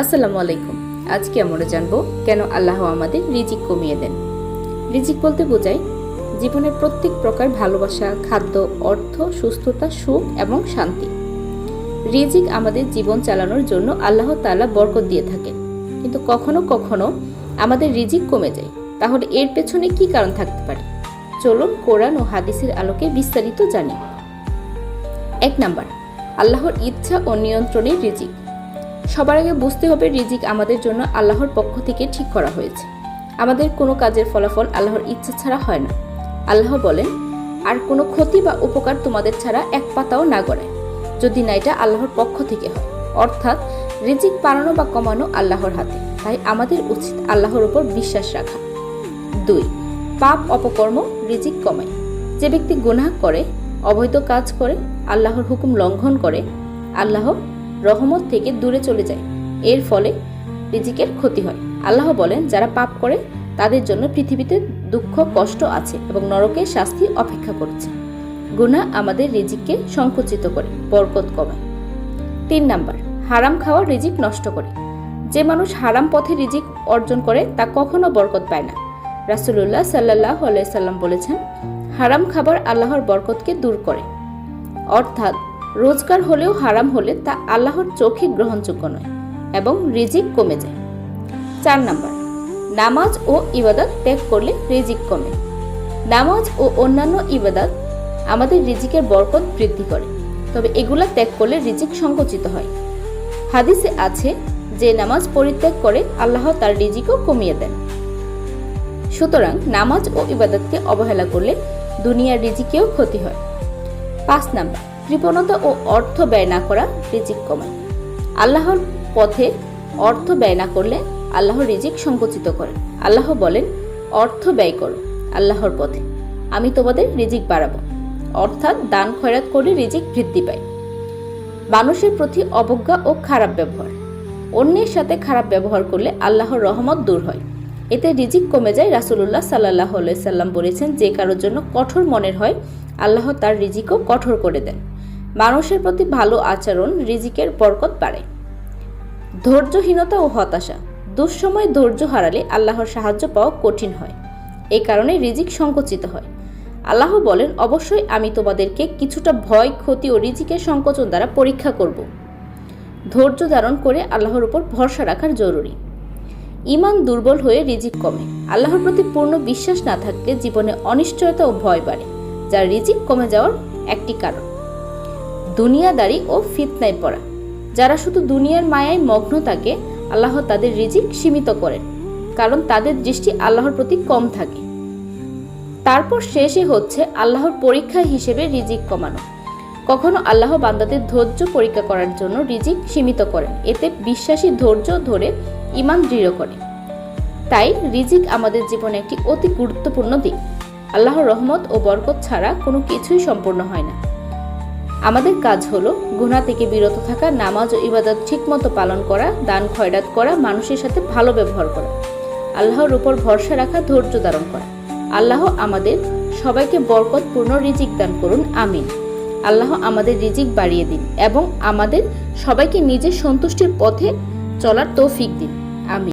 আসসালামু আলাইকুম। আজকে আমরা জানব কেন আল্লাহ আমাদের রিজিক কমিয়ে দেন। রিজিক বলতে বোঝায় জীবনের প্রত্যেক প্রকার ভালোবাসা, খাদ্য, অর্থ, সুস্থতা, সুখ এবং শান্তি। রিজিক আমাদের জীবন চালানোর জন্য আল্লাহ তালা বরকত দিয়ে থাকেন। কিন্তু কখনো কখনো আমাদের রিজিক কমে যায়। তাহলে এর পেছনে কি কারণ থাকতে পারে? চলুন কোরআন ও হাদিসের আলোকে বিস্তারিত জানি। এক নাম্বার, আল্লাহর ইচ্ছা ও নিয়ন্ত্রণের রিজিক। সবার আগে বুঝতে হবে রিজিক আমাদের জন্য আল্লাহর পক্ষ থেকে ঠিক করা হয়েছে। আমাদের কোনো কাজের ফলাফল আল্লাহর ইচ্ছা ছাড়া হয় না। আল্লাহ বলেন, আর কোনো ক্ষতি বা উপকার তোমাদের ছাড়া এক পাতাও না গড়ায়। যদি না, এটা আল্লাহর পক্ষ থেকে হয়। অর্থাৎ, রিজিক বাড়ানো বা কমানো আল্লাহর হাতে। তাই আমাদের উচিত আল্লাহর উপর বিশ্বাস রাখা। দুই, পাপ অপকর্ম রিজিক কমায়। যে ব্যক্তি গুনাহ করে, অবৈধ কাজ করে, আল্লাহর হুকুম লঙ্ঘন করে, আল্লাহ রহমত থেকে দূরে চলে যায়। এর ফলে রিজিকের ক্ষতি হয়। আল্লাহ বলেন, যারা পাপ করে, তাদের জন্য পৃথিবীতে দুঃখ, কষ্ট আছে এবং নরকের শাস্তি অপেক্ষা করছে। গুনাহ আমাদের রিজিককে সংকুচিত করে, বরকত কমায়। তিন নাম্বার, হারাম খাওয়া রিজিক নষ্ট করে। যে মানুষ হারাম পথে রিজিক অর্জন করে, তা কখনো বরকত পায় না। রাসুলুল্লাহ সাল্লাহ সাল্লাম বলেছেন, হারাম খাবার আল্লাহর বরকতকে দূর করে। অর্থাৎ রোজগার হলেও হারাম হলে তা আল্লাহর চোখে গ্রহণযোগ্য নয় এবং রিজিক কমে যায়। চার নাম্বার, নামাজ ও ইবাদত ত্যাগ করলে রিজিক কমে। নামাজ ও অন্যান্য ইবাদত আমাদের রিজিকের বরকত বৃদ্ধি করে, তবে এগুলা ত্যাগ করলে রিজিক সংকুচিত হয়। হাদিসে আছে, যে নামাজ পরিত্যাগ করে আল্লাহ তার রিজিকও কমিয়ে দেন। সুতরাং নামাজ ও ইবাদতকে অবহেলা করলে দুনিয়ার রিজিকেও ক্ষতি হয়। পাঁচ নাম্বার কৃপণতা ও অর্থ ব্যয় না করা রিজিক কমায় আল্লাহর পথে অর্থ ব্যয় না করলে আল্লাহ রিজিক সংকুচিত করেন আল্লাহ বলেন, অর্থ ব্যয় করো আল্লাহর পথে। আমি তোমাদের রিজিক বাড়াবো। অর্থাৎ দান খয়রাত করে রিজিক বৃদ্ধি পায়। মানুষের প্রতি অবজ্ঞা ও খারাপ ব্যবহার। অন্যের সাথে খারাপ ব্যবহার করলে আল্লাহর রহমত দূর হয়। এতে রিজিক কমে যায় রাসুলুল্লাহ সাল্লাহ সাল্লাম বলেছেন, যে কারোর জন্য কঠোর মনের হয়, আল্লাহ তার রিজিকও কঠোর করে দেন। মানুষের প্রতি ভালো আচরণ রিজিকের বরকত বাড়ে। ধৈর্যহীনতা ও হতাশা, দুঃসময় ধৈর্য হারালে আল্লাহর সাহায্য পাওয়া কঠিন হয়। এ কারণে রিজিক সংকুচিত হয়। আল্লাহ বলেন, অবশ্যই আমি তোমাদেরকে কিছুটা ভয়, ক্ষতি ও রিজিকের সংকোচন দ্বারা পরীক্ষা করব। ধৈর্য ধারণ করে আল্লাহর উপর ভরসা রাখার জরুরি। ইমান দুর্বল হয়ে রিজিক কমে। আল্লাহর প্রতি পূর্ণ বিশ্বাস না থাকলে জীবনে অনিশ্চয়তা ও ভয় বাড়ে, যা রিজিক কমে যাওয়ার একটি কারণ। দুনিয়াদারি ও ফিতনায় পড়া। যারা শুধু দুনিয়ার মায়ায় মগ্ন থাকে, আল্লাহ তাদের রিজিক সীমিত করেন, কারণ তাদের দৃষ্টি আল্লাহর প্রতি কম থাকে। তারপর শেষে হচ্ছে আল্লাহর পরীক্ষা হিসেবে রিজিক কমানো। কখনো আল্লাহ বান্দাদের ধৈর্য পরীক্ষা করার জন্য রিজিক সীমিত করেন, এতে বিশ্বাসী ধৈর্য ধরে ইমান দৃঢ় করে। তাই রিজিক আমাদের জীবনে একটি অতি গুরুত্বপূর্ণ দিক। আল্লাহর রহমত ও বরকত ছাড়া কোনো কিছুই সম্পূর্ণ হয় না। আমাদের কাজ হলো গুনাহ থেকে বিরত থাকা, নামাজ ও ইবাদত ঠিকমতো পালন করা, দান খয়রাত করা, মানুষের সাথে ভালো ব্যবহার করা। আল্লাহর উপর ভরসা রাখা, ধৈর্য ধারণ করা। আল্লাহ আমাদের সবাইকে বরকতপূর্ণ রিজিক দান করুন, আমিন। আল্লাহ আমাদের রিজিক বাড়িয়ে দিন এবং আমাদের সবাইকে নিজের সন্তুষ্টির পথে চলার তৌফিক দিন।